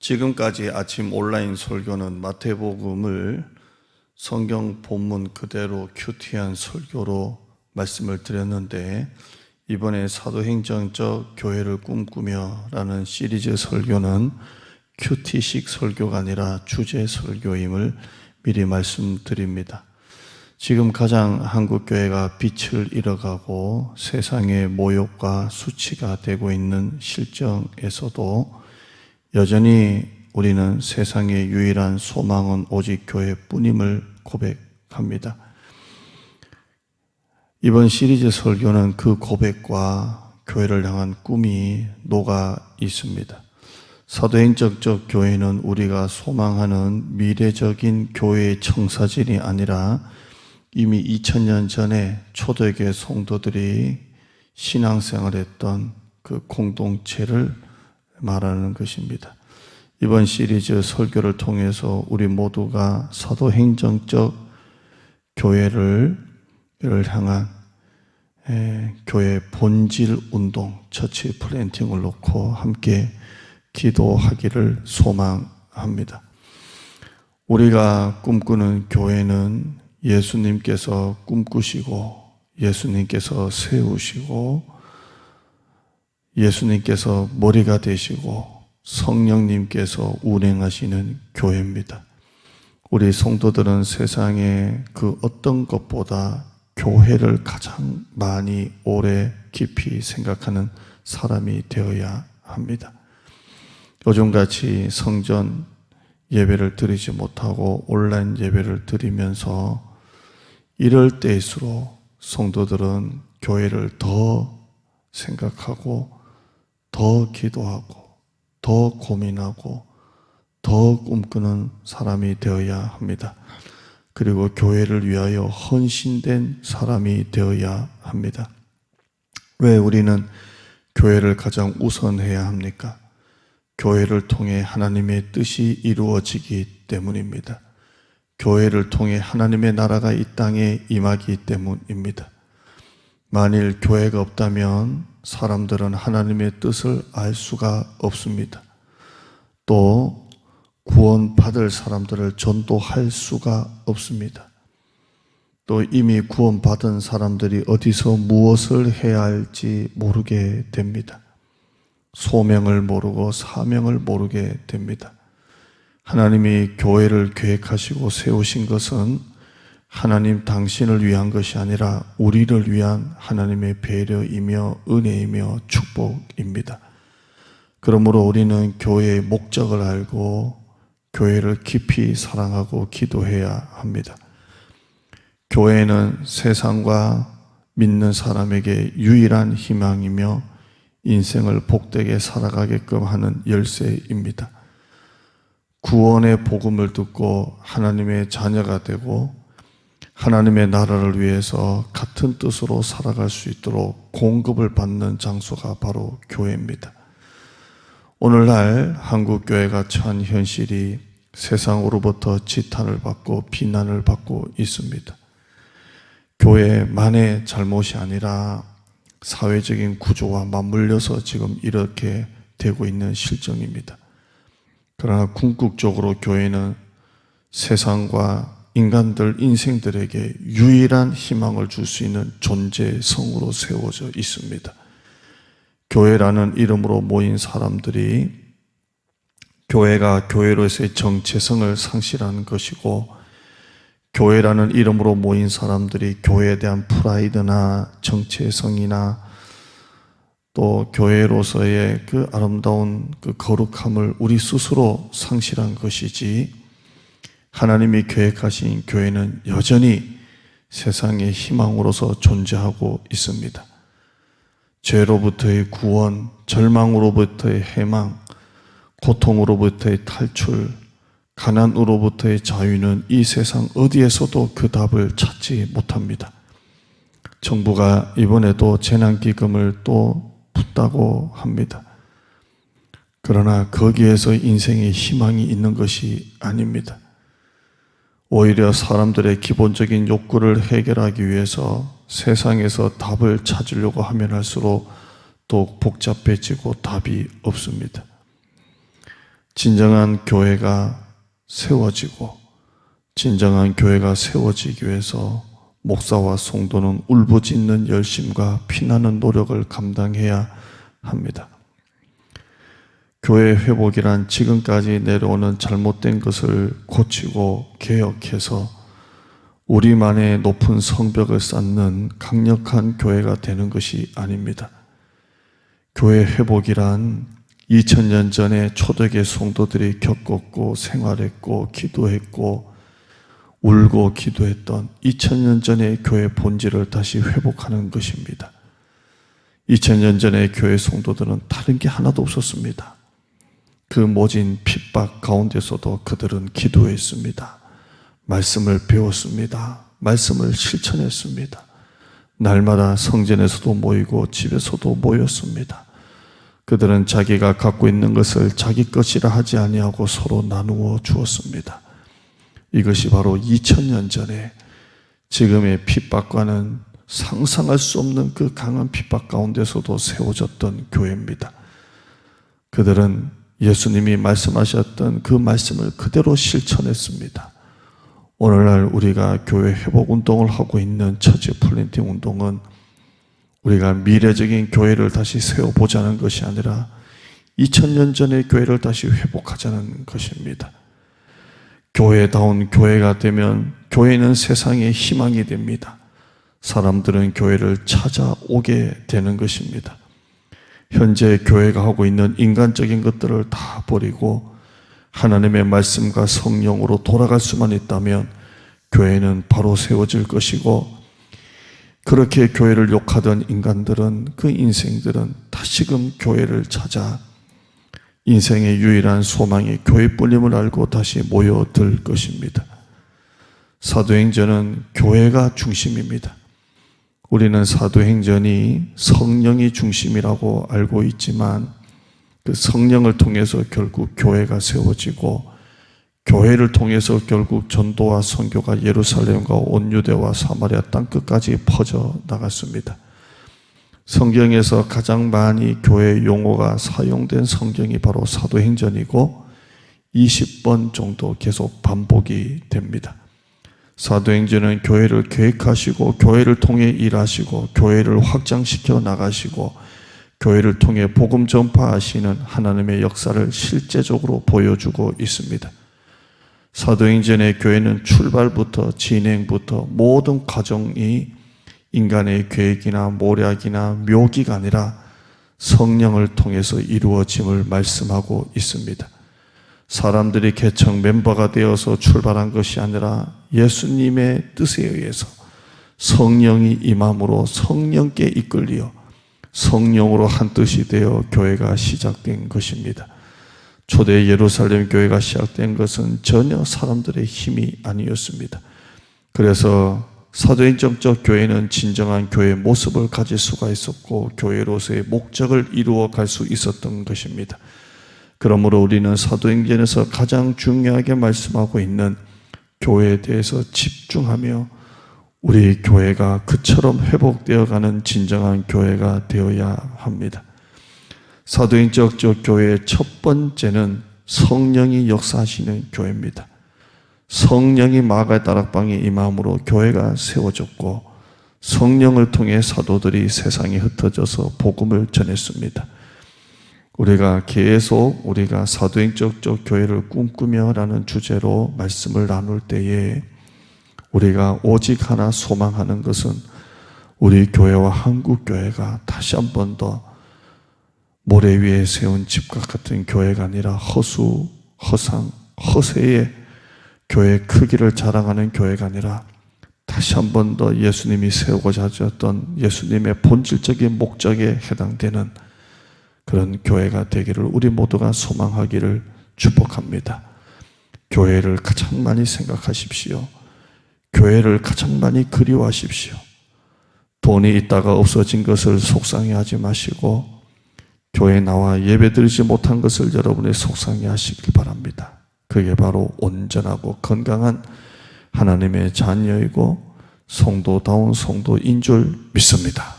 지금까지 아침 온라인 설교는 마태복음을 성경 본문 그대로 큐티한 설교로 말씀을 드렸는데 이번에 사도행전적 교회를 꿈꾸며라는 시리즈 설교는 큐티식 설교가 아니라 주제 설교임을 미리 말씀드립니다. 지금 가장 한국 교회가 빛을 잃어가고 세상의 모욕과 수치가 되고 있는 실정에서도 여전히 우리는 세상의 유일한 소망은 오직 교회뿐임을 고백합니다. 이번 시리즈 설교는 그 고백과 교회를 향한 꿈이 녹아 있습니다. 사도행적적 교회는 우리가 소망하는 미래적인 교회의 청사진이 아니라 이미 2000년 전에 초대교회 성도들이 신앙생활했던 그 공동체를 말하는 것입니다. 이번 시리즈 설교를 통해서 우리 모두가 사도행정적 교회를 를 향한 에, 교회 본질 운동, 처치 플랜팅을 놓고 함께 기도하기를 소망합니다. 우리가 꿈꾸는 교회는 예수님께서 꿈꾸시고 예수님께서 세우시고 예수님께서 머리가 되시고 성령님께서 운행하시는 교회입니다. 우리 성도들은 세상에 그 어떤 것보다 교회를 가장 많이 오래 깊이 생각하는 사람이 되어야 합니다. 요즘같이 성전 예배를 드리지 못하고 온라인 예배를 드리면서 이럴 때일수록 성도들은 교회를 더 생각하고 더 기도하고 더 고민하고 더 꿈꾸는 사람이 되어야 합니다. 그리고 교회를 위하여 헌신된 사람이 되어야 합니다. 왜 우리는 교회를 가장 우선해야 합니까? 교회를 통해 하나님의 뜻이 이루어지기 때문입니다. 교회를 통해 하나님의 나라가 이 땅에 임하기 때문입니다. 만일 교회가 없다면 사람들은 하나님의 뜻을 알 수가 없습니다. 또 구원받을 사람들을 전도할 수가 없습니다. 또 이미 구원받은 사람들이 어디서 무엇을 해야 할지 모르게 됩니다. 소명을 모르고 사명을 모르게 됩니다. 하나님이 교회를 계획하시고 세우신 것은 하나님 당신을 위한 것이 아니라 우리를 위한 하나님의 배려이며 은혜이며 축복입니다. 그러므로 우리는 교회의 목적을 알고 교회를 깊이 사랑하고 기도해야 합니다. 교회는 세상과 믿는 사람에게 유일한 희망이며 인생을 복되게 살아가게끔 하는 열쇠입니다. 구원의 복음을 듣고 하나님의 자녀가 되고 하나님의 나라를 위해서 같은 뜻으로 살아갈 수 있도록 공급을 받는 장소가 바로 교회입니다. 오늘날 한국 교회가 처한 현실이 세상으로부터 지탄을 받고 비난을 받고 있습니다. 교회만의 잘못이 아니라 사회적인 구조와 맞물려서 지금 이렇게 되고 있는 실정입니다. 그러나 궁극적으로 교회는 세상과 인간들 인생들에게 유일한 희망을 줄 수 있는 존재성으로 세워져 있습니다. 교회라는 이름으로 모인 사람들이 교회가 교회로서의 정체성을 상실하는 것이고 교회라는 이름으로 모인 사람들이 교회에 대한 프라이드나 정체성이나 또 교회로서의 그 아름다운 그 거룩함을 우리 스스로 상실한 것이지 하나님이 계획하신 교회는 여전히 세상의 희망으로서 존재하고 있습니다. 죄로부터의 구원, 절망으로부터의 해망, 고통으로부터의 탈출, 가난으로부터의 자유는 이 세상 어디에서도 그 답을 찾지 못합니다. 정부가 이번에도 재난기금을 또 붓다고 합니다. 그러나 거기에서 인생의 희망이 있는 것이 아닙니다. 오히려 사람들의 기본적인 욕구를 해결하기 위해서 세상에서 답을 찾으려고 하면 할수록 더 복잡해지고 답이 없습니다. 진정한 교회가 세워지고 진정한 교회가 세워지기 위해서 목사와 성도는 울부짖는 열심과 피나는 노력을 감당해야 합니다. 교회 회복이란 지금까지 내려오는 잘못된 것을 고치고 개혁해서 우리만의 높은 성벽을 쌓는 강력한 교회가 되는 것이 아닙니다. 교회 회복이란 2000년 전에 초대교 성도들이 겪었고 생활했고 기도했고 울고 기도했던 2000년 전의 교회 본질을 다시 회복하는 것입니다. 2000년 전의 교회 성도들은 다른 게 하나도 없었습니다. 그 모진 핍박 가운데서도 그들은 기도했습니다. 말씀을 배웠습니다. 말씀을 실천했습니다. 날마다 성전에서도 모이고 집에서도 모였습니다. 그들은 자기가 갖고 있는 것을 자기 것이라 하지 아니하고 서로 나누어 주었습니다. 이것이 바로 2000년 전에 지금의 핍박과는 상상할 수 없는 그 강한 핍박 가운데서도 세워졌던 교회입니다. 그들은 예수님이 말씀하셨던 그 말씀을 그대로 실천했습니다. 오늘날 우리가 교회 회복 운동을 하고 있는 처치 플랜팅 운동은 우리가 미래적인 교회를 다시 세워보자는 것이 아니라 2000년 전의 교회를 다시 회복하자는 것입니다. 교회다운 교회가 되면 교회는 세상의 희망이 됩니다. 사람들은 교회를 찾아오게 되는 것입니다. 현재 교회가 하고 있는 인간적인 것들을 다 버리고 하나님의 말씀과 성령으로 돌아갈 수만 있다면 교회는 바로 세워질 것이고 그렇게 교회를 욕하던 인간들은 그 인생들은 다시금 교회를 찾아 인생의 유일한 소망이 교회뿐임을 알고 다시 모여들 것입니다. 사도행전은 교회가 중심입니다. 우리는 사도행전이 성령이 중심이라고 알고 있지만 그 성령을 통해서 결국 교회가 세워지고 교회를 통해서 결국 전도와 선교가 예루살렘과 온 유대와 사마리아 땅 끝까지 퍼져 나갔습니다. 성경에서 가장 많이 교회 용어가 사용된 성경이 바로 사도행전이고 20번 정도 계속 반복이 됩니다. 사도행전은 교회를 계획하시고 교회를 통해 일하시고 교회를 확장시켜 나가시고 교회를 통해 복음 전파하시는 하나님의 역사를 실제적으로 보여주고 있습니다. 사도행전의 교회는 출발부터 진행부터 모든 과정이 인간의 계획이나 모략이나 묘기가 아니라 성령을 통해서 이루어짐을 말씀하고 있습니다. 사람들이 개척 멤버가 되어서 출발한 것이 아니라 예수님의 뜻에 의해서 성령이 임함으로 성령께 이끌리어 성령으로 한 뜻이 되어 교회가 시작된 것입니다. 초대 예루살렘 교회가 시작된 것은 전혀 사람들의 힘이 아니었습니다. 그래서 사도행정적 교회는 진정한 교회의 모습을 가질 수가 있었고 교회로서의 목적을 이루어 갈 수 있었던 것입니다. 그러므로 우리는 사도행전에서 가장 중요하게 말씀하고 있는 교회에 대해서 집중하며 우리 교회가 그처럼 회복되어 가는 진정한 교회가 되어야 합니다. 사도행적 교회의 첫 번째는 성령이 역사하시는 교회입니다. 성령이 마가의 다락방에 임함으로 교회가 세워졌고 성령을 통해 사도들이 세상에 흩어져서 복음을 전했습니다. 우리가 계속 우리가 사도행적 교회를 꿈꾸며라는 주제로 말씀을 나눌 때에 우리가 오직 하나 소망하는 것은 우리 교회와 한국 교회가 다시 한 번 더 모래 위에 세운 집과 같은 교회가 아니라 허수, 허상, 허세의 교회 크기를 자랑하는 교회가 아니라 다시 한 번 더 예수님이 세우고자 하셨던 예수님의 본질적인 목적에 해당되는 그런 교회가 되기를 우리 모두가 소망하기를 축복합니다. 교회를 가장 많이 생각하십시오. 교회를 가장 많이 그리워하십시오. 돈이 있다가 없어진 것을 속상해 하지 마시고, 교회 나와 예배 드리지 못한 것을 여러분이 속상해 하시길 바랍니다. 그게 바로 온전하고 건강한 하나님의 자녀이고, 성도다운 성도인 줄 믿습니다.